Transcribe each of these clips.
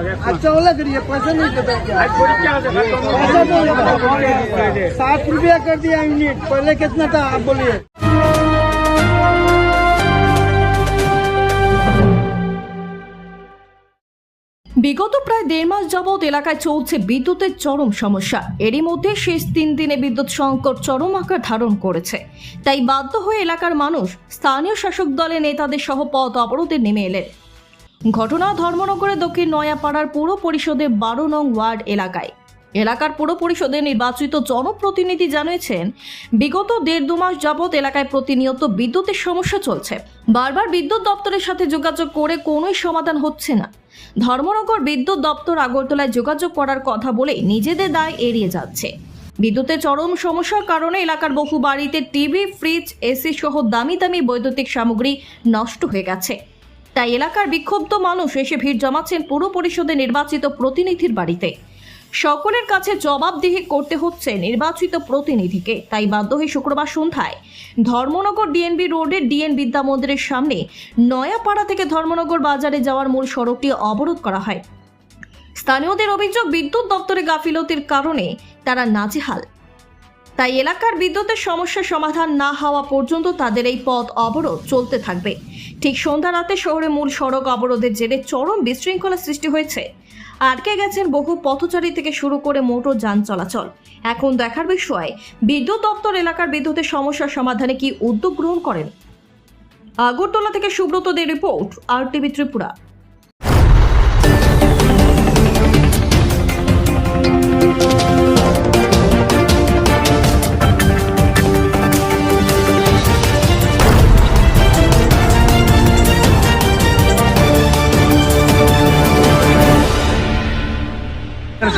अच्छा वाला करिए पैसा नहीं देता क्या पैसा बोलिए साठ रुपया कर दिया यूनिट पहले कितना था आप बोलिए বিগত প্রায় দেড় মাস যাবৎ এলাকায় চলছে বিদ্যুতের চরম সমস্যা এরই মধ্যে শেষ তিন দিনে বিদ্যুৎ সংকট চরম আকার ধারণ করেছে তাই বাধ্য হয়ে এলাকার মানুষ স্থানীয় শাসক দলের নেতাদের সহ পথ অবরোধে নেমে এলেন ঘটনা ধর্মনগরের দক্ষিণ নয়াপাড়ার পৌর পরিষদের বারো নং ওয়ার্ড এলাকায়। এলাকার পৌর পরিষদের নির্বাচিত জনপ্রতিনিধি জানিয়েছেন, বিগত দেড় দু মাস যাবৎ এলাকায় প্রতিনিয়ত বিদ্যুতের সমস্যা চলছে। বারবার বিদ্যুৎ দপ্তরের সাথে যোগাযোগ করে কোনোই সমাধান হচ্ছে না। ধর্মনগর বিদ্যুৎ দপ্তর আগরতলায় যোগাযোগ করার কথা বলে নিজেদের দায় এড়িয়ে যাচ্ছে। বিদ্যুতের চরম সমস্যার কারণে এলাকার বহু বাড়িতে টিভি, ফ্রিজ, এসি সহ দামি দামি বৈদ্যুতিক সামগ্রী নষ্ট হয়ে গেছে। তাই এলাকার বিক্ষুব্ধ মানুষ এসে ভিড় জমাচ্ছেন পুর পরিষদে নির্বাচিত প্রতিনিধির বাড়িতে। সকলের কাছে জবাবদিহি করতে হচ্ছে নির্বাচিত প্রতিনিধিকে। তাই বাধ্য হয়ে শুক্রবার সন্ধ্যায় ধর্মনগর ডিএনবি রোডের ডিএন বিদ্যা মন্দিরের সামনে নয়াপাড়া থেকে ধর্মনগর বাজারে যাওয়ার মূল সড়কটি অবরোধ করা হয়। স্থানীয়দের অভিযোগ, বিদ্যুৎ দপ্তরে গাফিলতির কারণে তারা নাজেহাল। তাই এলাকার বিদ্যুতের সমস্যার সমাধান না হওয়া পর্যন্ত তাদের এই পথ অবরোধ চলতে থাকবে। ঠিক সন্ধ্যা রাতে শহরে মূল সড়ক অবরোধের জেরে চরম বিশৃঙ্খলা সৃষ্টি হয়েছে। আটকে গেছেন বহু পথচারী থেকে শুরু করে মোটর যান চলাচল। এখন দেখার বিষয়, বিদ্যুৎ দপ্তর এলাকার বিদ্যুতের সমস্যার সমাধানে কি উদ্যোগ গ্রহণ করেন? আগরতলা থেকে সুব্রত দে রিপোর্ট, আর টিভি ত্রিপুরা।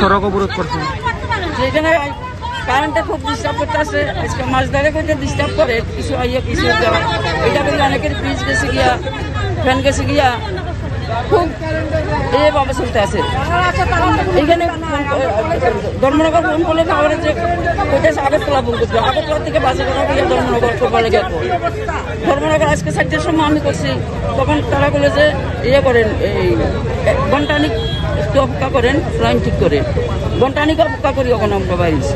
সড়ক অবরোধ করছে। যেখানে কারেন্টটা খুব ডিস্টার্ব করতে আসে আজকে মাছ ধরে করতে ডিস্টার্ব করে, কিছু আইয়া কিছু যাওয়া এটা করলে অনেকের ফ্রিজ গেছে গিয়া ফ্যান গেছে গিয়া খুব এইভাবে চলতে আছে। এইখানে ধর্মনগর ফোন করলে খবরে যে কোথায় আগরতলা ফোন করতে হবে। আগরতলা থেকে বাসে কথা গিয়ে ধর্মনগর করবার ধর্মনগর আজকে চারটের সময় আমি করছি তখন তারা বলে যে ইয়ে করেন এই ঘন্টানিক একটু অপেক্ষা করেন লাইন ঠিক করে। ঘন্টানিক অপেক্ষা করি ওখানে আমরা বাইরেছি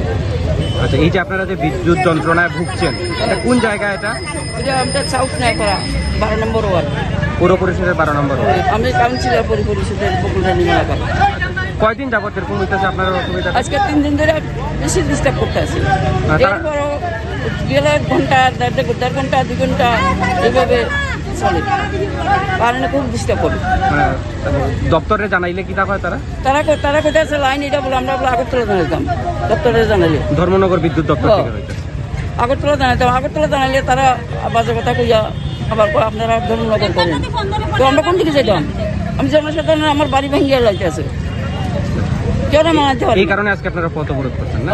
আচ্ছা এই যে আপনারা যে বিদ্যুৎ যন্ত্রণায় ভুগছেন এটা কোন জায়গা এটা? এটা আমাদের সাউথ নাই করা বারো নম্বর ওয়ার্ড। পৌর পরিষদের বারো নম্বর আমি কাউন্সিলর পরি পরিষদের বকুলরানী কয়দিন যাবত এরকম হইতেছে? আপনার অসুবিধা আজকে তিন দিন ধরে বেশি ডিস্টার্ব করতে আছে। গেলে ঘণ্টা দেড় ঘণ্টা দুই ঘণ্টা এইভাবে চলে। কারণে খুব ডিস্টার্ব করে। দপ্তরে জানাইলে কি হয় তারা? তারা কো- তারা কোথায় আছে লাইন এটা বলে আমরা বলে আগরতলা জানাইতাম দপ্তরে জানাইলে। ধর্মনগর বিদ্যুৎ দপ্তর থেকে আগরতলা জানাইতাম আগরতলা জানাইলে তারা বাজে কথা কইয়া আবার পর আপনারা নজর করেন। তো আমরা কোন দিকে যেতাম আমি জনসাধারণ আমার বাড়ি ভেঙে গেল আছে। কেন মানাতে পারি। এই কারণে আজকে আপনারা পথ অবরোধ করছেন না?